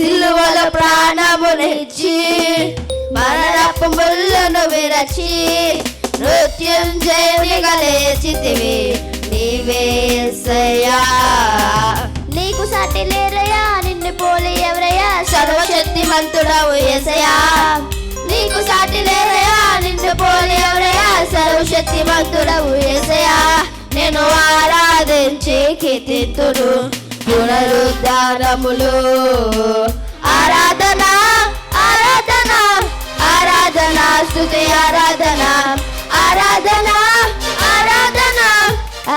సిలువల ప్రాణమునిచ్చి మరణపు ముళ్ళను విరచి మృత్యుంజయునిగా లేచితివి. నీవేసయ్యా నీకు సాటి లేరయ్యా నిన్ను పోలి ఎవరయ్యా? సర్వశక్తిమంతుడవు ఏసయ్యా. నీకు సాటి లేరయ్యా నిన్ను పోలి ఎవరయ్యా? సర్వశక్తిమంతుడవు ఏసయ్యా. నేను ఆరాధించి కీర్తితుడు. పునరుద్ధానములు ఆరాధన ఆరాధన ఆరాధన స్థుతి ఆరాధన. ఆరాధన ఆరాధన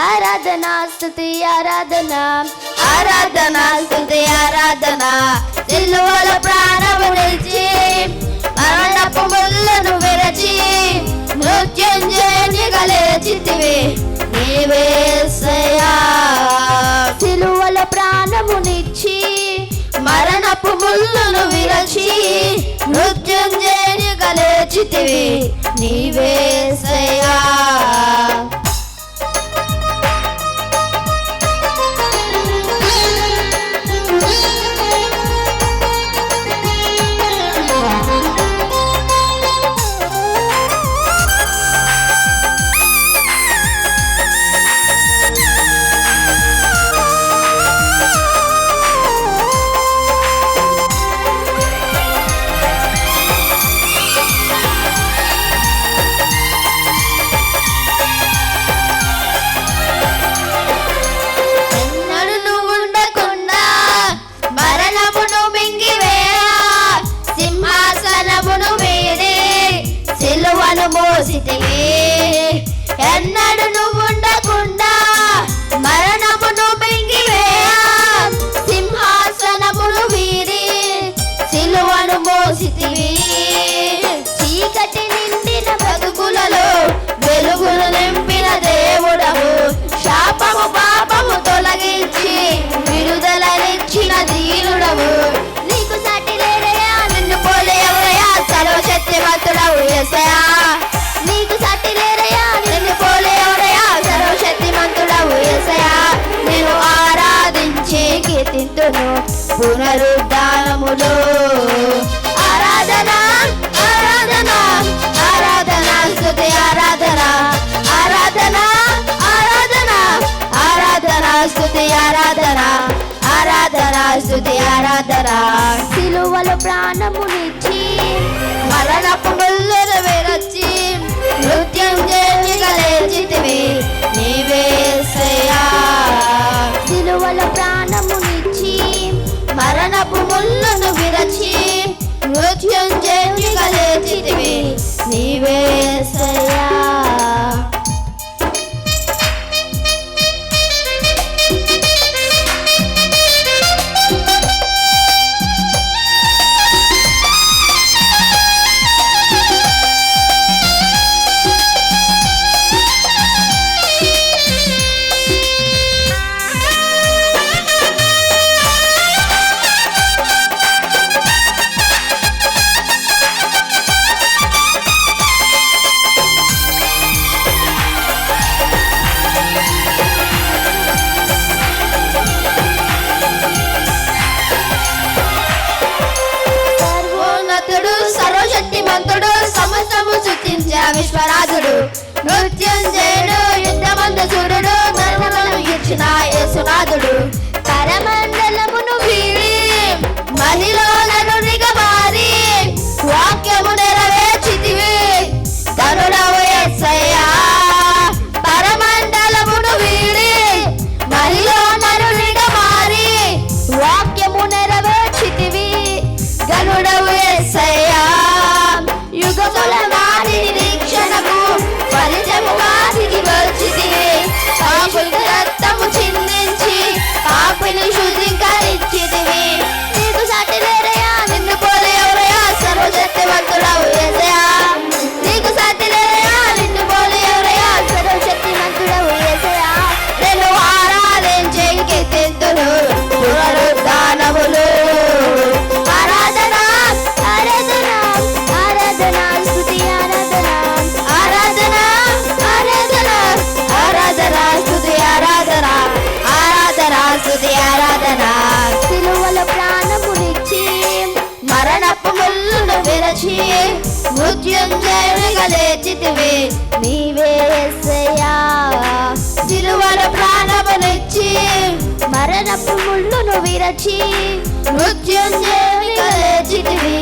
ఆరాధన స్థుతి ఆరాధన. ఆరాధన స్థుతి ఆరాధన. సిలువల ప్రాణము నిలిచి విరచి మృత్యుంజయునిగా లేచితివి నీవేసయ్యా ఎన్నడు ఎన్నడు నువ్వు ఉండకుండా మరణమును మింగివేయ? సింహాసనమును వీరి సిలువను మోసితివి చీకటిని స్తుతి ఆరాధన సిలువల ప్రాణమునిచ్చి మరణపు ముళ్ళను విరచి నృత్యం చేసిగా లేచితివి నీవేసయ్యా సృష్టించే విశ్వరాజుడు నృత్యంజయుడు యుద్ధమందు చూడు మరణమను ఇచ్చిన యేసునాథుడు. నిచ్చి మృత్యుంజయునిగా లేచితివి నీవే యేసయ్యా సిలువల ప్రాణమునిచ్చి మరణపు ముళ్ళును విరచి మృత్యుంజయునిగా లేచితివి